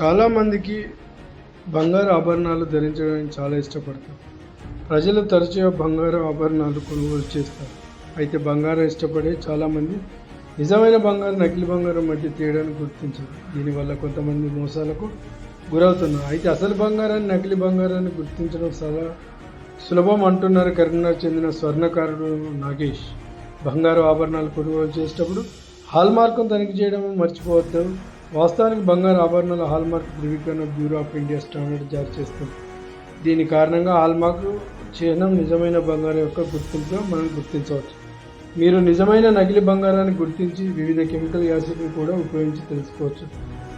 చాలామందికి బంగారు ఆభరణాలు ధరించడానికి చాలా ఇష్టపడతారు. ప్రజలు తరచుగా బంగారు ఆభరణాలు కొనుగోలు చేస్తారు. అయితే బంగారం ఇష్టపడే చాలామంది నిజమైన బంగారం నకిలీ బంగారం మధ్య తేడాను గుర్తించరు. దీనివల్ల కొంతమంది మోసాలకు గురవుతున్నారు. అయితే అసలు బంగారాన్ని నకిలీ బంగారాన్ని గుర్తించడం చాలా సులభం అంటున్నారు కరీంనగర్ చెందిన స్వర్ణకారుడు నాగేష్. బంగారు ఆభరణాలు కొనుగోలు చేసేటప్పుడు హాల్మార్క్ను తనిఖీ చేయడం మర్చిపోవద్దు. వాస్తవానికి బంగారు ఆభరణాల హాల్మార్క్ ధృవీకరణ బ్యూరో ఆఫ్ ఇండియా స్టాండర్డ్ జారీ చేస్తుంది. దీని కారణంగా హాల్మార్క్ చిహ్నం నిజమైన బంగారం యొక్క గుర్తింపుగా మనం గుర్తించవచ్చు. మీరు నిజమైన నకిలీ బంగారాన్ని గుర్తించి వివిధ కెమికల్ యాసిడ్ని కూడా ఉపయోగించి తెలుసుకోవచ్చు.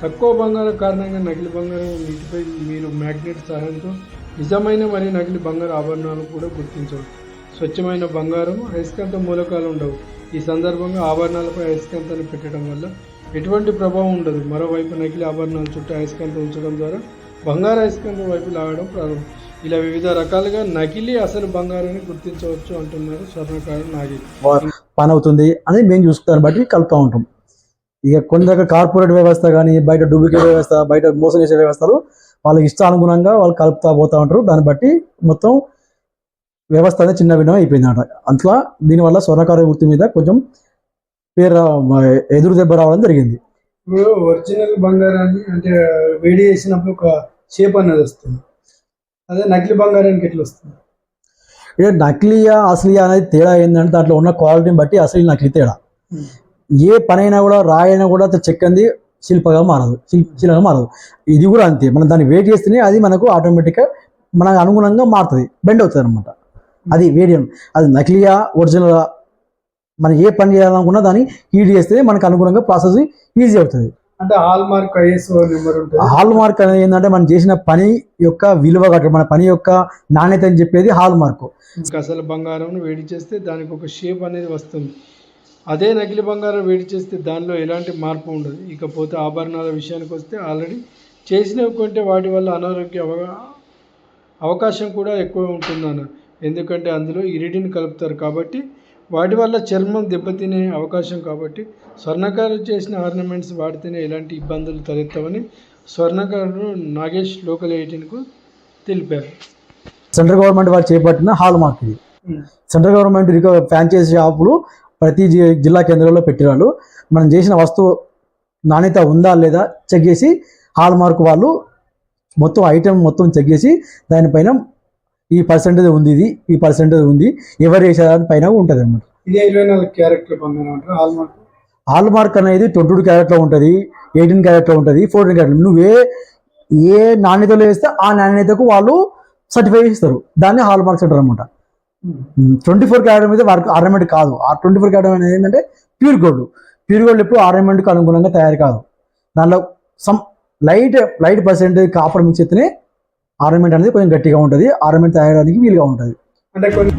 తక్కువ బంగారం కారణంగా నకిలీ బంగారం నీటిపై మీరు మ్యాగ్నెట్ సహాయంతో నిజమైన మరియు నకిలీ బంగారు ఆభరణాలను కూడా గుర్తించవచ్చు. స్వచ్ఛమైన బంగారం అయస్కాంత మూలకాలు ఉండవు. ఈ సందర్భంగా ఆభరణాలపై అయస్కాంతాన్ని పెట్టడం వల్ల ఎటువంటి ప్రభావం ఉండదు. మరోవైపు నకిలీ ఆభరణాలు చుట్టూ అయస్కాంతం ఉంచడం ద్వారా బంగారు అయస్కాంతం వైపు లాగడం ప్రారంభం. ఇలా వివిధ రకాలుగా నకిలీ అసలు బంగారాన్ని గుర్తించవచ్చు అంటున్నారు స్వర్ణకారు నాగి పని అవుతుంది అని మేము చూసుకుని బట్టి కలుపుతూ ఉంటాం. ఇక కొన్ని కార్పొరేట్ వ్యవస్థ కానీ బయట డూప్లికేట్ వ్యవస్థ బయట మోసం చేసే వ్యవస్థలు వాళ్ళకి ఇష్టానుగుణంగా వాళ్ళు కలుపుతా పోతూ ఉంటారు. దాన్ని బట్టి మొత్తం వ్యవస్థ అనేది చిన్న భిన్నం అయిపోయింది అనమాట అట్లా దీనివల్ల స్వర్ణకార వృత్తి మీద కొంచెం పేరు ఎదురు దెబ్బ రావడం జరిగింది. ఒరిజినల్ బంగారాన్ని అంటే వేడి చేసినప్పుడు ఒక షేప్ అనేది వస్తుంది. అదే నకిలీ బంగారానికి ఎట్లా వస్తుంది? ఇక నకిలీయా అసలియా అనేది తేడా ఏంటంటే దాంట్లో ఉన్న క్వాలిటీని బట్టి అసలు నకిలీ తేడా. ఏ పనైనా కూడా రాయైనా కూడా అది చెక్కంది శిల్పగా మారదు. శిల్- శిలగా మారదు. ఇది కూడా అంతే. మనం దాన్ని వెయిట్ చేస్తేనే అది మనకు ఆటోమేటిక్గా మనకు అనుగుణంగా మారుతుంది. బెండ్ అవుతుంది అనమాట అది వేడియం అది నకిలీయా ఒరిజినల్ మనం ఏ పని చేయాలనుకున్నా దాన్ని హీట్ చేస్తే మనకు అనుగుణంగా ప్రాసెస్ ఈజీ అవుతుంది. అంటే హాల్ మార్క్ హాల్ మార్క్ అనేది ఏంటంటే మనం చేసిన పని యొక్క విలువ కట్టడం మన పని యొక్క నాణ్యత అని చెప్పేది హాల్ మార్క్ అసలు బంగారం వేడి చేస్తే దానికి ఒక షేప్ అనేది వస్తుంది. అదే నకిలీ బంగారం వేడి చేస్తే దానిలో ఎలాంటి మార్పు ఉండదు. ఇకపోతే ఆభరణాల విషయానికి వస్తే ఆల్రెడీ చేసినవి కొంటే వాటి వల్ల అనారోగ్య అవ అవకాశం కూడా ఎక్కువ ఉంటుందన్న. ఎందుకంటే అందులో ఇరిడిన్ కలుపుతారు కాబట్టి వాటి వల్ల చర్మం దెబ్బతినే అవకాశం కాబట్టి స్వర్ణకారులు చేసిన ఆర్నమెంట్స్ వాడితేనే ఎలాంటి ఇబ్బందులు తలెత్తవని స్వర్ణకారుడు నాగేష్ లోకల్ ఎయిటీన్కు తెలిపారు. సెంట్రల్ గవర్నమెంట్ వారు చేపట్టిన హాల్ మార్క్ ఇది సెంట్రల్ గవర్నమెంట్ ఫ్రాంచైజీ షాపులు ప్రతి జి- జిల్లా కేంద్రంలో పెట్టినారు మనం చేసిన వస్తువు నాణ్యత ఉందా లేదా చెక్ చేసి హాల్ మార్క్ వాళ్ళు మొత్తం ఐటెం మొత్తం చెక్ చేసి దానిపైన ఈ పర్సెంటేజ్ ఉంది ఇది ఈ పర్సెంటేజ్ ఉంది. ఎవరు చేసేదాని పైన ఉంటుంది అనమాట ఇదే ఇరవై నాలుగు క్యారెక్టర్ బంగారం అంటారు హాల్ మార్క్. అనేది ట్వంటీ టూ క్యారెట్లో ఉంటుంది ఎయిటీన్ క్యారెట్లో ఉంటుంది ఫోర్టీన్ క్యారెట్ నువ్వే ఏ నాణ్యతలో వేస్తే ఆ నాణ్యతకు వాళ్ళు సర్టిఫై ఇస్తారు దాన్ని హాల్ మార్క్స్ అంటారు అనమాట ట్వంటీ ఫోర్ క్యారెట్ మీద వర్క్ ఆర్నమెంట్ కాదు. ఆ ట్వంటీ ఫోర్ క్యారెట్ అనేది ఏంటంటే ప్యూర్ గోల్డ్. ప్యూర్ గోల్డ్ ఎప్పుడు ఆర్నమెంట్కి అనుగుణంగా తయారు కాదు. దానిలో some light light percentage copper mix అయితేనే ఆర్నమెంట్ అనేది కొంచెం గట్టిగా ఉంటుంది. ఆర్నమెంట్ తయారడానికి వీలుగా ఉంటుంది. అంటే కొన్ని